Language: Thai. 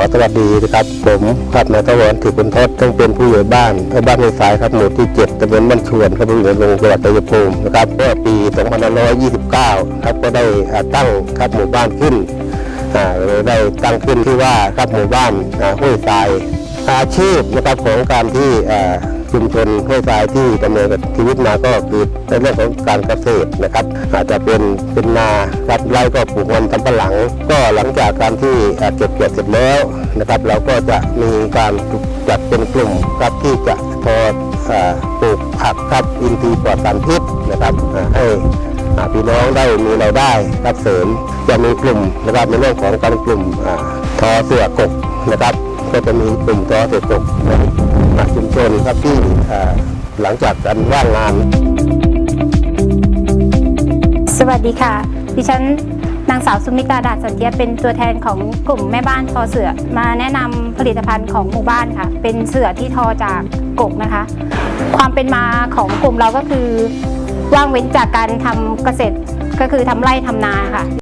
สวัสดีนะครับ ผมครับนายทวันถือคุณทศต้องเป็นผู้ใหญ่บ้านในบ้านในสายครับหมู่ที่ 7ตำบลบ้านชวนครับอำเภอลงจังหวัดชัยภูมินะครับเมื่อปี2529 ครับก็ได้ตั้งครับหมู่บ้านขึ้นอ่าได้ตั้งขึ้นที่ว่าครับหมู่บ้านห้วยทรายอาชีพนะครับของการที่อ่า ชุมชนห้วยทรายที่ดำเนินชีวิตมาก็คือในเรื่องของการเกษตรนะครับ อาจจะเป็นเป็นนาครับไร่ก็ปลูกมันสำปะหลัง ก็หลังจากการที่เก็บเกี่ยวเสร็จแล้วนะครับ เราก็จะมีการจัดเป็นกลุ่มครับที่จะทอปลูกผักครับอินทรีย์ปลอดสารพิษนะครับให้พี่น้องได้มีรายได้รับเสริมจะมีกลุ่มนะครับในเรื่องของการกลุ่มทอเสือกกนะครับ ก็จะมีกลุ่มทอเสือกก ในอ่าชุมชนครับที่หลังจากการว่างงาน สวัสดีค่ะ ดิฉันนางสาวสุมิตาดาสันเทียเป็นตัวแทนของกลุ่มแม่บ้านทอเสือมาแนะนำผลิตภัณฑ์ของหมู่บ้านค่ะ เป็นเสือที่ทอจากกกนะคะ ความเป็นมาของกลุ่มเราก็คือว่างเว้นจากการทำเกษตรก็คือทำไร่ทำนาค่ะ